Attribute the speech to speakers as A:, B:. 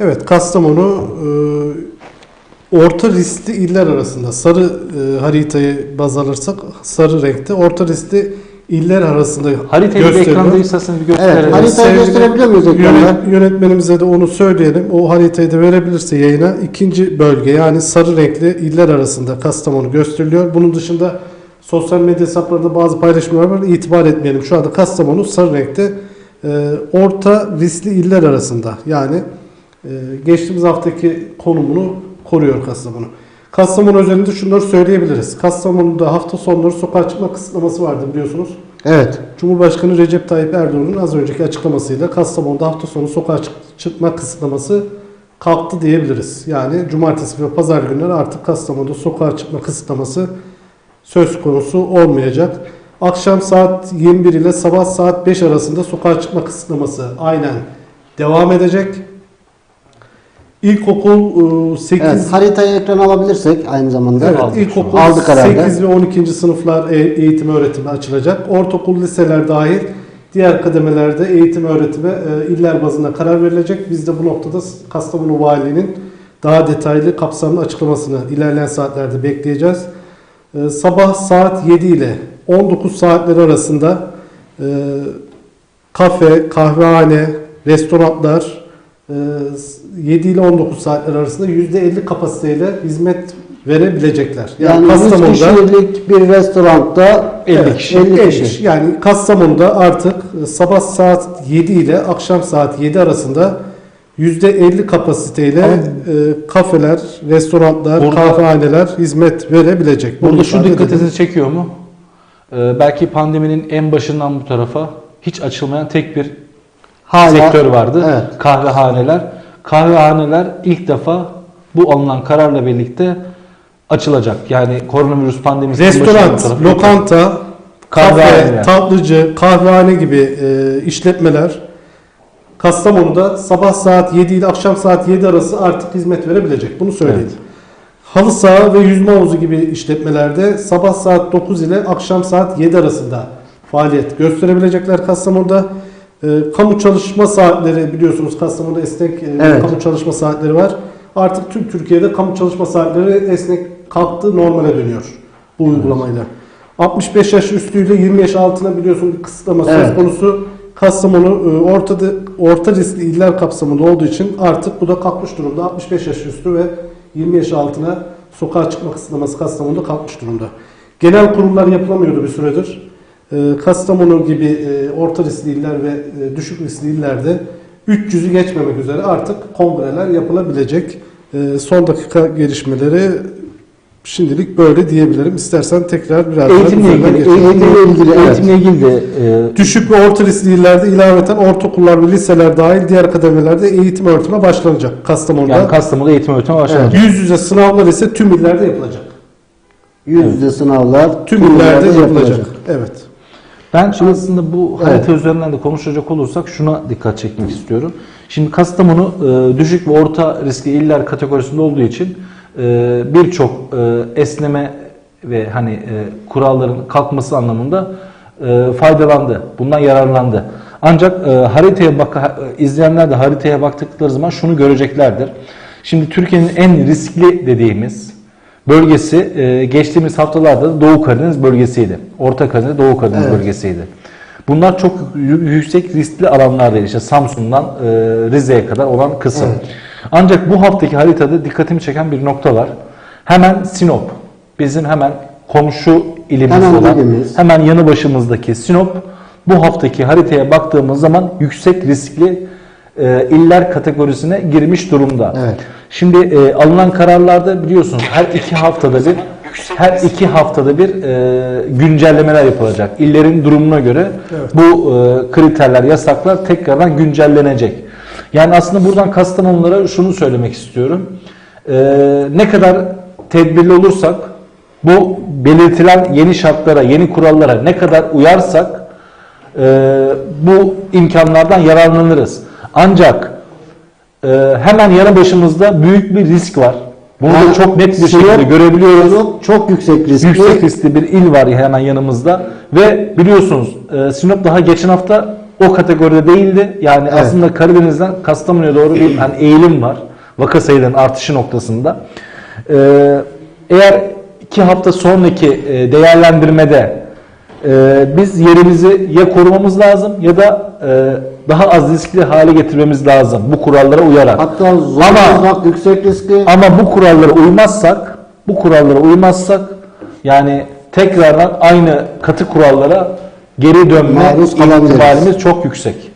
A: Evet, Kastamonu e, orta riskli iller arasında sarı e, haritayı baz alırsak sarı renkte orta riskli iller arasında
B: Haritayı bir
A: gösteriyor.
B: ekranda isterseniz bir gösterelim.
C: Evet, harita- Haritayı
A: Sevgili
C: gösterebiliyor muyuz ekranda?
A: yönet- Yönetmenimize de onu söyleyelim. O haritayı da verebilirse yayına ikinci bölge yani sarı renkli iller arasında Kastamonu gösteriliyor. Bunun dışında sosyal medya hesaplarında bazı paylaşımlar var. İtibar etmeyelim. Şu anda Kastamonu sarı renkte e, orta riskli iller arasında. Yani geçtiğimiz haftaki konumunu koruyor Kastamonu. Kastamonu özelinde şunları söyleyebiliriz. Kastamonu'da hafta sonları sokağa çıkma kısıtlaması vardı biliyorsunuz.
C: Evet.
A: Cumhurbaşkanı Recep Tayyip Erdoğan'ın az önceki açıklamasıyla Kastamonu'da hafta sonu sokağa çık- çıkma kısıtlaması kalktı diyebiliriz. Yani cumartesi ve pazar günleri artık Kastamonu'da sokağa çıkma kısıtlaması söz konusu olmayacak. Akşam saat 21 ile sabah saat 5 arasında sokağa çıkma kısıtlaması aynen devam edecek. İlkokul 8
C: Evet, haritayı ekrana alabilirsek aynı zamanda.
A: Evet,
B: aldık
A: ilkokul
C: Aldık herhalde.
A: 8 ve 12. sınıflar e- eğitim öğretimi açılacak. Ortaokul liseler dahil diğer kademelerde eğitim öğretime e, iller bazında karar verilecek. Biz de bu noktada Kastamonu Valiliğinin daha detaylı kapsamlı açıklamasını ilerleyen saatlerde bekleyeceğiz. E, Sabah saat 7 ile 19 saatleri arasında e, kafe, kahvehane, restoranlar e, 7 ile 19 saatler arasında %50 kapasiteyle hizmet verebilecekler.
C: Yani 100
A: Kastamonu'da
C: kişilik bir restoranda
B: 50
A: Evet,
B: kişi.
C: 50
A: 50
C: kişi.
A: kişi. Yani Kastamonu'da artık e, sabah saat 7 ile akşam saat 7 arasında %50 kapasiteyle e, kafeler, restoranlar,
B: Burada-
A: kahvehaneler hizmet verebilecek. Bunu
B: Burada şu
A: ifade edelim.
B: dikkatinizi çekiyor mu? Ee, belki pandeminin en başından bu tarafa hiç açılmayan tek bir
C: hala
B: sektör vardı.
C: Evet.
B: Kahvehaneler. Kahvehaneler ilk defa bu alınan kararla birlikte açılacak. Yani koronavirüs bu
A: Restoran,
B: tarafa-
A: lokanta, kafe,
B: Kahvehane.
A: tatlıcı, kahvehane gibi e, işletmeler Kastamonu'da sabah saat 7 ile akşam saat 7 arası artık hizmet verebilecek. Bunu söyleyeyim.
B: Evet.
A: Halı saha ve yüzme havuzu gibi işletmelerde sabah saat 9 ile akşam saat 7 arasında faaliyet gösterebilecekler Kastamonu'da. E, kamu çalışma saatleri biliyorsunuz Kastamonu'da esnek e,
C: Evet.
A: kamu çalışma saatleri var. Artık tüm Türkiye'de kamu çalışma saatleri esnek kalktı normale dönüyor bu uygulamayla. 65 yaş üstüyle 20 yaş altına biliyorsun bir kısıtlama söz
C: Evet.
A: konusu. Kastamonu e, ortada orta riskli iller kapsamında olduğu için artık bu da kalkmış durumda. 65 yaş üstü ve 20 yaş altına sokağa çıkma kısıtlaması Kastamonu'da kalkmış durumda. Genel kurullar yapılamıyordu bir süredir. E, Kastamonu gibi e, orta riskli iller ve e, düşük riskli illerde 300'ü geçmemek üzere artık kongreler yapılabilecek. E, Son dakika gelişmeleri şimdilik böyle diyebilirim. İstersen tekrar biraz daha
B: Eğitimle ilgili,
A: geçelim.
C: Eğitimle ilgili, evet.
B: eğitimle ilgili de e,
A: Düşük ve orta riskli illerde ilaveten ortaokullar ve liseler dahil diğer kademelerde eğitim öğretime başlanacak Kastamonu'da.
B: yani Kastamonu'da eğitim öğretime başlanacak.
A: Yüz yüze sınavlar ise tüm illerde yapılacak.
C: yüz yüze sınavlar
A: Tüm illerde yapılacak. Evet.
B: Ben aslında bu
C: Evet.
B: harita üzerinden de konuşacak olursak şuna dikkat çekmek istiyorum. Şimdi Kastamonu e, düşük ve orta riskli iller kategorisinde olduğu için e, birçok e, esneme ve hani e, kuralların kalkması anlamında e, faydalandı. Bundan yararlandı. Ancak e, haritaya bak izleyenler de haritaya baktıkları zaman şunu göreceklerdir. Şimdi Türkiye'nin en riskli dediğimiz bölgesi e, geçtiğimiz haftalarda da Doğu Karadeniz bölgesiydi. Orta Karadeniz, Doğu Karadeniz
C: Evet.
B: bölgesiydi. Bunlar çok yü- yüksek riskli alanlardaydı. İşte Samsun'dan e, Rize'ye kadar olan kısım. Ancak bu haftaki haritada dikkatimi çeken bir nokta var. Hemen Sinop. Bizim hemen komşu ilimiz
C: Hemen
B: olan,
C: ilimiz.
B: hemen yanı başımızdaki Sinop bu haftaki haritaya baktığımız zaman yüksek riskli e, iller kategorisine girmiş durumda.
C: Evet.
B: Şimdi e, alınan kararlarda biliyorsunuz her iki haftada bir her iki haftada bir e, güncellemeler yapılacak. İllerin durumuna göre bu e, kriterler, yasaklar tekrardan güncellenecek. Yani aslında buradan Kastamonulara şunu söylemek istiyorum. E, ne kadar tedbirli olursak bu belirtilen yeni şartlara, yeni kurallara ne kadar uyarsak e, bu imkanlardan yararlanırız. Ancak e, hemen yanı başımızda büyük bir risk var. Bunu da
C: Yani
B: çok net bir şekilde görebiliyoruz.
C: Sinop çok yüksek riskli.
B: Yüksek riskli bir il var hemen yanımızda ve biliyorsunuz e, Sinop daha geçen hafta o kategoride değildi. Yani
C: Evet.
B: aslında Karadeniz'den Kastamonu'ya doğru bir hani eğilim var. Vaka sayılarının artışı noktasında. Ee, eğer iki hafta sonraki e, değerlendirmede e, biz yerimizi ya korumamız lazım ya da e, daha az riskli hale getirmemiz lazım bu kurallara uyarak.
C: Hatta
B: Ama-
C: zorlanmak yüksek riskli.
B: Ama bu kurallara uymazsak, bu kurallara uymazsak yani tekrardan aynı katı kurallara geri dönme
C: Maruz kalabiliriz.
B: ihtimalimiz çok yüksek.